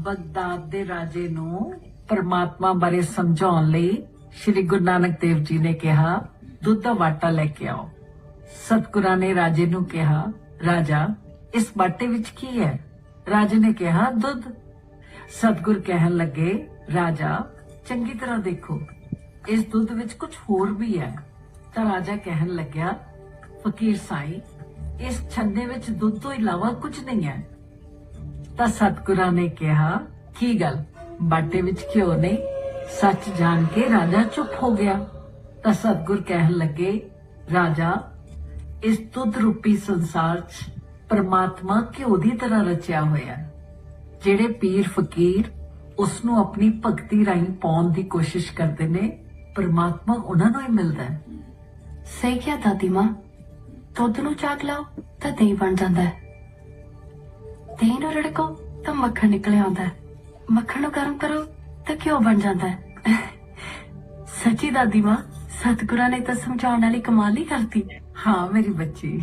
Baghdad ਦੇ ਰਾਜੇ ਨੂੰ ਪਰਮਾਤਮਾ ਬਾਰੇ ਸਮਝਾਉਣ ਲਈ ਸ੍ਰੀ ਗੁਰੂ ਨਾਨਕ ਦੇਵ ਜੀ ਨੇ ਕਿਹਾ, ਦੁੱਧ ਦਾ ਵਾਟਾ ਲੈ ਕੇ ਆਓ। ਸਤਗੁਰਾਂ ਨੇ ਰਾਜੇ ਨੂੰ ਕਿਹਾ, ਰਾਜਾ, ਇਸ ਬਾਟੇ ਵਿੱਚ ਕੀ ਹੈ? ਰਾਜੇ ਨੇ ਕਿਹਾ, ਦੁੱਧ। ਸਤਗੁਰ ਕਹਿਣ ਲੱਗੇ, ਰਾਜਾ, ਚੰਗੀ ਤਰ੍ਹਾਂ ਦੇਖੋ, ਇਸ ਦੁੱਧ ਵਿੱਚ ਕੁਝ ਹੋਰ ਵੀ ਹੈ। ਤਾਂ ਰਾਜਾ ਕਹਿਣ ਲੱਗਿਆ, ਫਕੀਰ ਸਾਈ, ਇਸ ਛੰਨੇ ਵਿੱਚ ਦੁੱਧ ਤੋਂ ਇਲਾਵਾ ਕੁਝ ਨਹੀਂ ਹੈ। ਤਾਂ ਸਤਗੁਰਾਂ ਨੇ ਕਿਹਾ, ਕੀ ਗੱਲ? ਬਾਟੇ ਵਿੱਚ ਘਿਓ ਨਹੀਂ ਸੱਚ ਜਾਣ ਕੇ ਰਾਜਾ ਚੁੱਪ ਹੋ ਗਿਆ। ਤਾਂ ਸਤਗੁਰ ਕਹਿਣ ਲੱਗੇ, ਰਾਜਾ, ਇਸ ਦੁੱਧ ਰੂਪੀ ਸੰਸਾਰ 'ਚ ਪਰਮਾਤਮਾ ਘਿਓ ਦੀ ਤਰ੍ਹਾਂ ਰਚਿਆ ਹੋਇਆ ਜਿਹੜੇ ਪੀਰ ਫਕੀਰ ਉਸ ਨੂੰ ਆਪਣੀ ਭਗਤੀ ਰਾਹੀਂ ਪਾਉਣ ਦੀ ਕੋਸ਼ਿਸ਼ ਕਰਦੇ ਨੇ, ਪਰਮਾਤਮਾ ਉਹਨਾਂ ਨੂੰ ਹੀ ਮਿਲਦਾ ਹੈ। ਸਹੀ ਕਿਹਾ ਦਾਦੀ ਮਾਂ। ਦੁੱਧ ਨੂੰ ਚਾਕ ਲਾਓ ਤਾਂ ਦਹੀਂ ਬਣ ਜਾਂਦਾ ਹੈ। ਦਹੀਂ ਨੂੰ ਰੜਕੋ ਤਾਂ ਮੱਖਣ ਨਿਕਲ ਆਉਂਦਾ ਹੈ। ਮੱਖਣ ਨੂੰ ਗਰਮ ਕਰੋ ਤਾਂ ਘਿਓ ਬਣ ਜਾਂਦਾ ਹੈ। ਸੱਚੀ ਦਾਦੀ ਮਾਂ, ਸਤਿਗੁਰਾਂ ਨੇ ਤਾਂ ਸਮਝਾਉਣ ਵਾਲੀ ਕਮਾਲ ਹੀ ਕਰਤੀ। ਹਾਂ, ਮੇਰੀ ਬੱਚੀ।